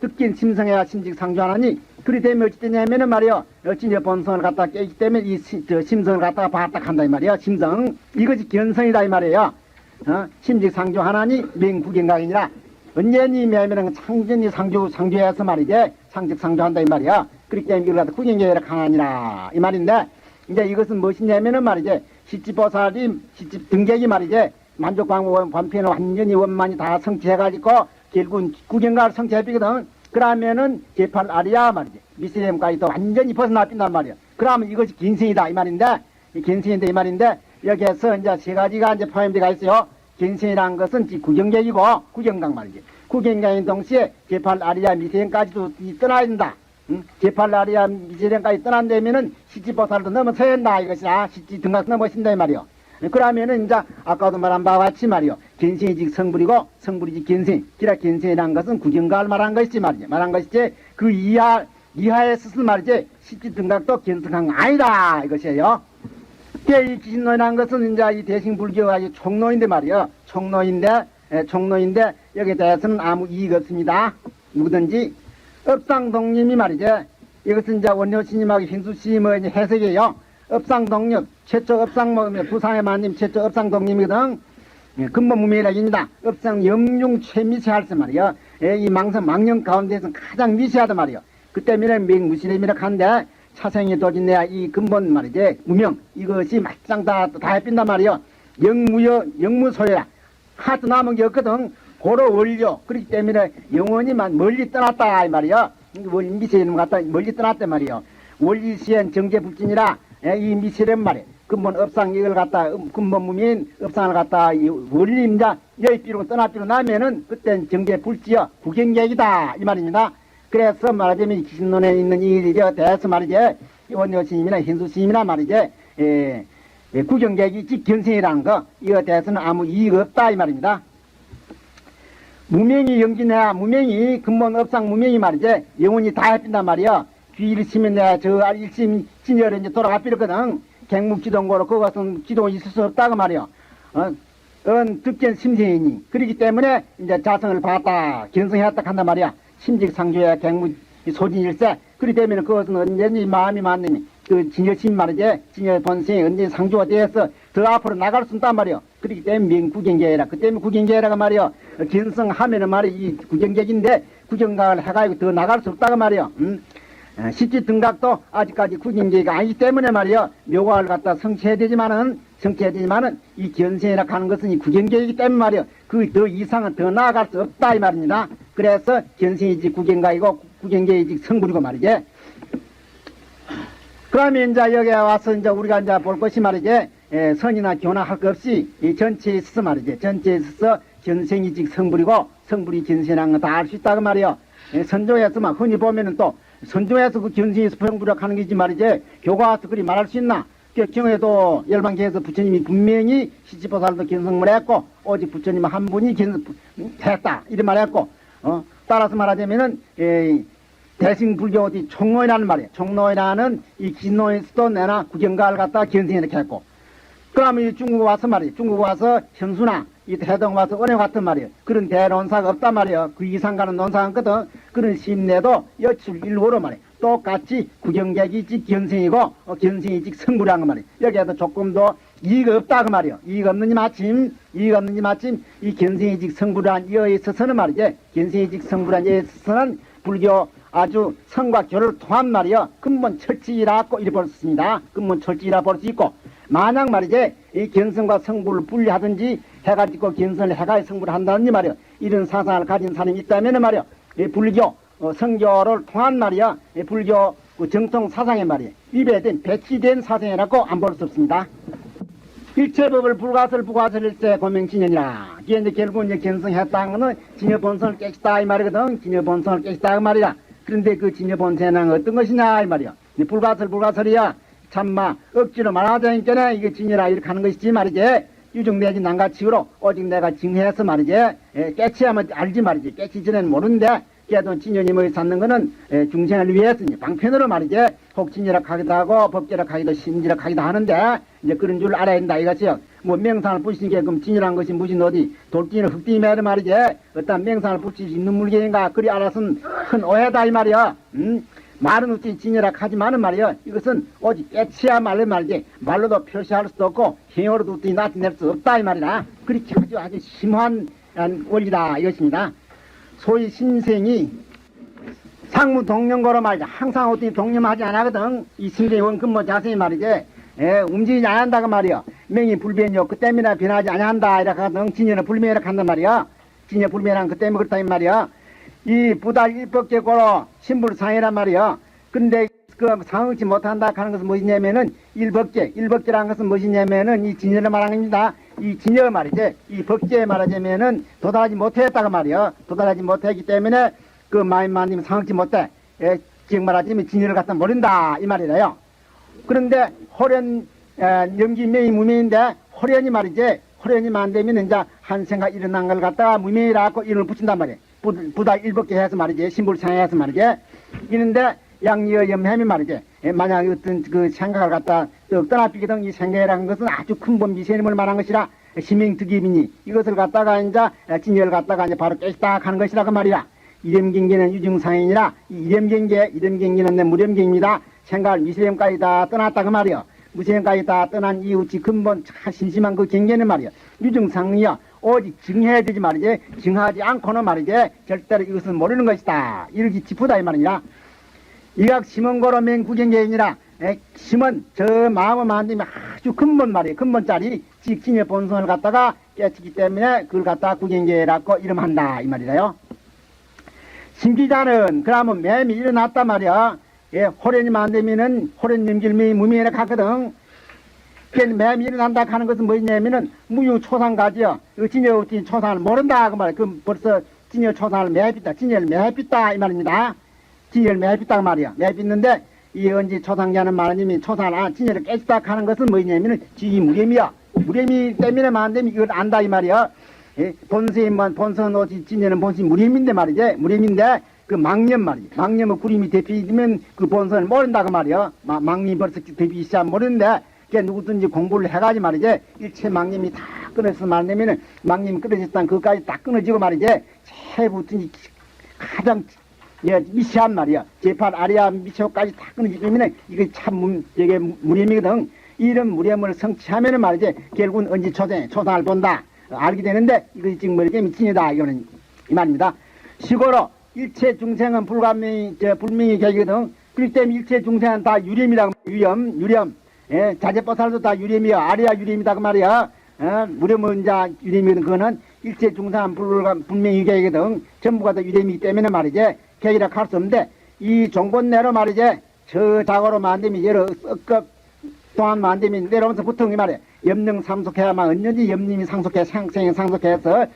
듣긴 심성해야 심직 상조하나니 그리 되면 어찌 되냐면은 말이요 어찌 저 본성을 갖다 깨기 때문에 이 시- 저 심성을 갖다가 봤다 한다 이 말이야 심성. 이것이 견성이다 이 말이에요 어? 심직 상조하나니 맹구경각이니라 언제니 매면은 창전이 상조 상조해서 말이지 상직 상조한다 이 말이야 그렇기 때문에 이걸 갖다 구경계라 강하니라 이 말인데 이제 이것은 무엇이냐면은 말이지 시집보살이 시집 등객이 말이지 만족광고 반편을 완전히 원만히 다 성취해가지고 결국은 구경가를 성취해비거든 그러면은 제팔 아리야 말이지. 미스렘까지도 완전히 벗어나빈단 말이야. 그러면 이것이 긴생이다 이 말인데 이 긴생인데 이 말인데 여기에서 이제 세 가지가 이제 포함되어 있어요. 긴생이라는 것은 지 구경객이고 구경강 말이지. 구경강인 동시에 제팔 아리야 미스렘까지도 이 떠나야 된다. 응? 제팔 아리야 미스렘까지 떠난다면은 시지보살도 넘어서야 한다 이것이나 시지 등각 넘어신다 이 말이요 그러면은 이제 아까도 말한 바와 같이 말이요. 견생이 즉 성불이고 성불이 즉 견생. 기라 견생이라는 것은 구경가를 말한 것이지 말이지. 말한 것이지 그 이하 이하에 스스 말이지 십지 등각도 견성한 거 아니다 이것이에요. 이 기신론이라는 것은 이제 이 대승불교가 이 총론인데 말이요. 총론인데 에, 총론인데 여기에 대해서는 아무 이익 없습니다. 누구든지 업상동님이 말이죠. 이것은 이제 원효 스님하고 흰수 스님의 이제 해석이에요. 업상동력 최초 업상모임의 부상의 마님 최초 업상동님이거든. 예, 근본 무명이라입니다. 업상 영융 최미세할세 말이요. 예, 이 망성 망령 가운데서 가장 미세하단 말이요. 그 때문에 맹무시림이라 한데 차생이 도진내야 이 근본 말이지 무명 이것이 막상 다다 해빈단 말이요. 영무여 영무소야 하도 남은 게 없거든. 고로 원료 그렇기 때문에 영원히만 멀리 떠났다 이 말이요. 원리 미세 이름 갖다 멀리 떠났단 말이요. 원리 시엔 정제 불진이라 예, 이 미세란 말이야. 근본 업상 이걸 갖다 음, 근본 무민 업상을 갖다 이 원리임자 여의비로 떠나비로 나면은 그땐 정제불지여 구경객이다 이 말입니다. 그래서 말하자면 이 기신론에 있는 이 일에 대해서 말이지 이 원효 스님이나 hin수 스님이나 말이지 예, 예, 구경객이 즉 견생이라는 거 이에 대해서는 아무 이익 없다 이 말입니다. 무명이 영진해야 무명이 근본 업상 무명이 말이지 영혼이 다 해빈단 말이야 치면 내가 저 일심 진열에 이제 돌아가 비었거든. 갱묵지동고로 그것은 지동이 있을 수 없다고 말이야. 어, 은 득견 심생이니. 그렇기 때문에 이제 자성을 봤다 견성했다 한단 말이야. 심직상조야 갱무 소진일세. 그렇기 때문에 그것은 언제든지 마음이 맞는 그 진여심 말이지 진여 본성이 언제 상조가 되어서 더 앞으로 나갈 수 있단 말이야. 그렇기 때문에 명구경계라. 그 때문에 구경계라가 말이야. 견성하면은 말이 이 구경객인데 구경각을 해가지고 더 나갈 수 없다고 말이야. 음? 어, 십지 등각도 아직까지 구경계가 아니기 때문에 말이야 묘과를 갖다 성취해야 되지만은 성취해야 되지만은 이 견생이라 하는 것은 이 구경계이기 때문에 말이야 그더 이상은 더 나아갈 수 없다 이 말입니다. 그래서 견생이지 구경가이고 구경계이지 성불이고 말이지 그러면 이제 여기에 와서 이제 우리가 이제 볼 것이 말이지 에, 선이나 교나 할 것 없이 이 전체에 있어서 말이지 전체에 있어서 견생이 즉 성불이고 성불이 견생이라는 거다 알 수 있다고 말이요. 에, 선조에서만 흔히 보면은 또 선조에서 그 견생이 성불이라고 하는 게지 말이지. 교과서 그리 말할 수 있나? 그 경우에도 열반계에서 부처님이 분명히 시지보살도 견성을 했고 오직 부처님 한 분이 견성했다. 이런 말 했고 어, 따라서 말하자면은 에, 대승불교 어디 총로이라는 말이에요. 총로이라는 이 긴노에서도 내나 구경가를 갖다 견생해 이렇게 했고. 그러면 이 중국 와서 말이에요. 중국 와서 현수나 이 대동 와서 은혜 같은 말이에요. 그런 대론사가 없단 말이에요. 그 이상 가는 논사가 없거든. 그런 심내도 여출 일호로 말이에요. 똑같이 구경객이 직 견생이고 어, 견생이 직 성불이라는 거 말이에요. 여기에도 조금 더 이익 없다 그 말이에요. 이익 없는지 마침 이익 없는지 마침 이 견생이 직 성불한 이에 있어서는 말이지 견생이 직 성불한 이에 있어서는 불교 아주 성과 교를 통한 말이요. 근본 철칙이라고 이래 볼수 있습니다. 근본 철칙이라 볼 수 있고, 만약 말이지, 이 견성과 성불을 분리하든지 해가지고 견성을 해가 성불을 한다든지 말이요. 이런 사상을 가진 사람이 있다면 말이요. 이 불교, 어, 성교를 통한 말이요. 이 불교 그 정통 사상의 말이요. 위배된, 배치된 사상이라고 안 볼 수 없습니다. 일체법을 불가설 부가설일세 고명진연이라. 이게 이제 결국 이제 견성했다는 거는 진여 본성을 깨끗다 이 말이거든. 진여 본성을 깨끗다 이 말이야. 그런데 그 진여 본성은 어떤 것이냐 이 말이야. 이 불가설 불가설이야. 참마 억지로 말하자니까 이게 진여라 이렇게 하는 것이지 말이지. 유정내지 난가치로 오직 내가 증해서 말이지. 예, 깨치하면 알지 말이지. 깨치 전에는 모르는데 깨도 진여님을 찾는 거는 에, 중생을 위해서니 방편으로 말이지 혹 진여락 하기도 하고 법계락 하기도 신지락 하기도 하는데 이제 그런 줄 알아야 된다 이것이요 뭐 명상을 붙이니까 그럼 진여란 것이 무슨 어디 돌진을 흙띠 매는 말이지 어떤 명상을 붙이지 눈물개인가 그리 알아서는 큰 오해다 이 말이야 음? 말은 어찌 진여락 하지만은 말이야 이것은 오직 깨치야 말로 말이지 말로도 표시할 수도 없고 행어로도 어떻게 나타낼 수 없다 이 말이다 그렇게 아주 아주 심한 아, 원리다 이것입니다 소위 신생이 상무 동령거로 말이죠. 항상 어떻게 동념하지 않거든. 이 신생이 원근무 자세히 말이지. 예, 움직이지 않는다고 말이요. 명이 불변이요. 그 때문에 변하지 않는다. 이렇게 하거든. 진여는 불변이라고 한단 말이야. 진여 불변한 그 때문에 그렇다 이 말이야. 이 부달 일법계고로 신불상이란 말이야. 근데 그 상응치 못한다 하는 것은 무엇이냐면은 일법계, 일법계라는 것은 무엇이냐면은 이 진여를 말하는 겁니다. 이 진여 말이지, 이 법계에 말하자면은 도달하지 못했다고 말이야. 도달하지 못했기 때문에 그 마임마님 상응치 못해. 예, 지금 말하자면 진여를 갖다 모른다 이 말이래요. 그런데 호련 연기 명이 무명인데 호련이 말이지 호련이 만되면 이제 한 생각 일어난 걸 갖다가 무명이라고 이름을 붙인단 말이에요. 부, 부다 일법계 해서 말이지 신불상해서 말이지 이런데 양리어 염햄이 말이지 예, 만약 어떤 그 생각을 갖다 뚝 떠나비거든 이 생각이라는 것은 아주 큰 범미세님을 말한 것이라 심행특임이니 이것을 갖다가 이제 진열을 갖다가 이제 바로 깨시다 하는 것이라고 말이야. 이념경계는 유중상이니라 이 이념경계 이념경계는 내 무념경입니다. 생각을 미세lem까지 다 떠났다 그 말이요. 무세lem까지 다 떠난 이웃이 근본 참 신심한 그 경계는 말이요. 유중상이요. 오직 증해야 되지 말이지 증하지 않고는 말이지 절대로 이것은 모르는 것이다. 이렇게 짚으다 이 말이냐. 이각 심원고로 맹 구경계이니라 에, 심은 저 마음을 만들면 아주 근본 말이에요. 근본짜리 직진의 본성을 갖다가 깨치기 때문에 그걸 갖다가 구경계라고 이름한다 이 말이래요. 심기자는 그러면 매미 일어났단 말이야. 예, 호련이 만되면은 호련 님 길미 무미에 갔거든. 그 매미 일어난다 하는 것은 뭐냐면은 무유초상가지요. 그 진여 어찌 초상을 모른다 그 말이야. 그 벌써 진여 초상을 매비다. 진여를 매비다 이 말입니다. 진여를 매비다 그 말이야. 매비는데 이 언제 초상자는 말하님이 초상 아 진여를 깨지다 하는 것은 뭐냐면은 지이 무렴이야. 무렴이 때문에 만되면 이걸 안다 이 말이야. 예, 본세만 본선 오지 진여는 본시 무림인데 말이지 무림인데 그 망념 말이지 망념의 구림이 대피되면 그 본선을 모른다 그 말이야 마- 망님이 벌써 대피 시작 모르는데 그게 누구든지 공부를 해가지 말이지 일체 망념이 다 끊어서 말하면은 망님이 끊어졌다는 그까지 다 끊어지고 말이지 최부든지 가장 예, 미시한 말이야. 제팔 아리아 미시오까지 다 때문에 이게 참 무, 이게 무렴이거든. 이런 무렴을 성취하면은 말이지 결국은 언제 초생, 초상을 본다. 알게 되는데 이것이 지금 뭐지 미친이다. 이거는 이 말입니다. 시고로 일체 중생은 불가명이, 저, 불명이 계거든. 그렇기 때문에 일체 중생은 다 유렴이라고, 유렴, 유렴. 예, 자제보살도 다 유렴이야. 아리아 유렴이다. 그 말이야. 어, 무렴은 이제 유렴이거든. 그거는 일체 중생은 불가, 분명히 계거든. 전부가 다 유렴이기 때문에 말이지. 계기라 할수 없는데, 이 종본내로 말이지. 저 자고로 만들면 여러 썩급 또한 만들면 내려오면서 보통 이 말이야. 염능 상속해야만 언제든지 염님이 상속해, 상생이 상속해서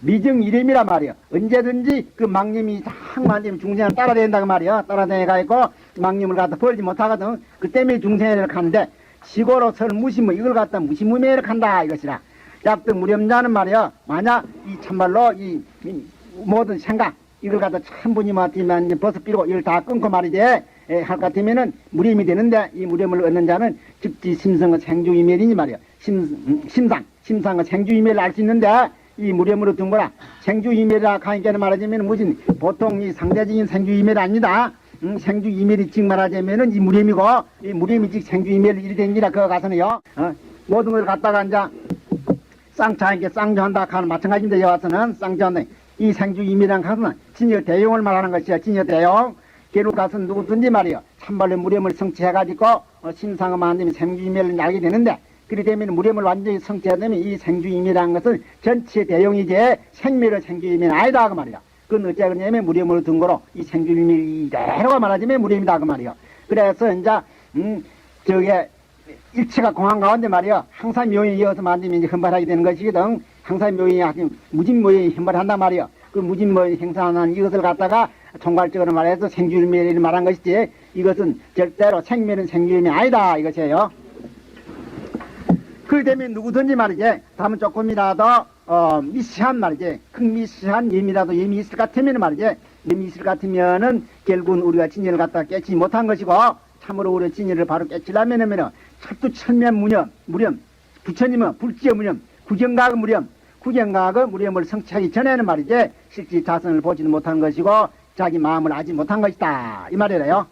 미정 이름이란 말이야. 언제든지 그 망님이 딱 만들면 중생을 따라야 된다고 말이야. 따라다녀가지고 망님을 갖다 벌지 못하거든. 그 때문에 중생을 가는데 시고로 설 무심무 이걸 갖다 무심무매를 간다 이것이라. 약득 무렴자는 말이야. 만약 이 참말로 이, 이 모든 생각 이걸 갖다 참부님한테만 벌써 삐고 이걸 다 끊고 말이지. 예, 할것 같으면은 무렴이 되는데 이 무렴을 얻는 자는 즉지 심성의 생주이멸이니 말이야. 심, 음, 심상, 심상의 생주이멸을 알 수 있는데 이 무렴으로 둔 거라 생주 이멸이라 하니까 말하자면 무슨 보통 이 상대적인 생주 이멸이 아니다. 음, 생주 이멸이 즉 말하자면은 이 무렴이고 이 무렴이 즉 생주 이멸이 일이 된기라 그거 가서는요. 어, 모든 걸 갖다가 이제 쌍차에게 쌍조한다 하는 마찬가지인데 여와서는 쌍조한다. 이 생주 이멸이란 것은 진여 대용을 말하는 것이야. 진여 대용. 결국 가서 누구든지 말이요. 참말로 무렴을 성취해가지고 어, 신상을 만들면 생주 이멸을 알게 되는데 그리 되면 무렴을 완전히 성취하면 이 생주이멸이라는 것은 전체 대용이지 생멸의 생주이멸 아니다 그 말이야. 그건 어째 그러냐면 무렴으로 둔 거로 이 생주이멸이 이대로가 말하자면 무렴이다 그 말이야. 그래서 이제 음 저게 일체가 공항 가운데 말이야 항상 묘에 이어서 만들면 이제 헌발하게 되는 것이거든. 항상 묘에 아주 무진모에 헌발한단 말이야. 그 무진모 행사하는 이것을 갖다가 총괄적으로 말해서 생주일멸을 말한 것이지 이것은 절대로 생멸은 생주일이 아니다 이것이에요. 그렇게 되면 누구든지 말이지 다음은 조금이라도 어, 미시한 말이지 큰 미시한 예미라도 예미 있을 것 같으면 말이지 미실 같으면은 결국은 우리가 진리를 갖다 깨치 못한 것이고 참으로 우리 진리를 바로 깨치려면은 찰투천면 무념 무렴 부처님은 불지어 무념 구경각의 무렴 구경각의 무렴을 성취하기 전에는 말이지 실제 자선을 보지는 못한 것이고 자기 마음을 아지 못한 것이다. 이 말이래요.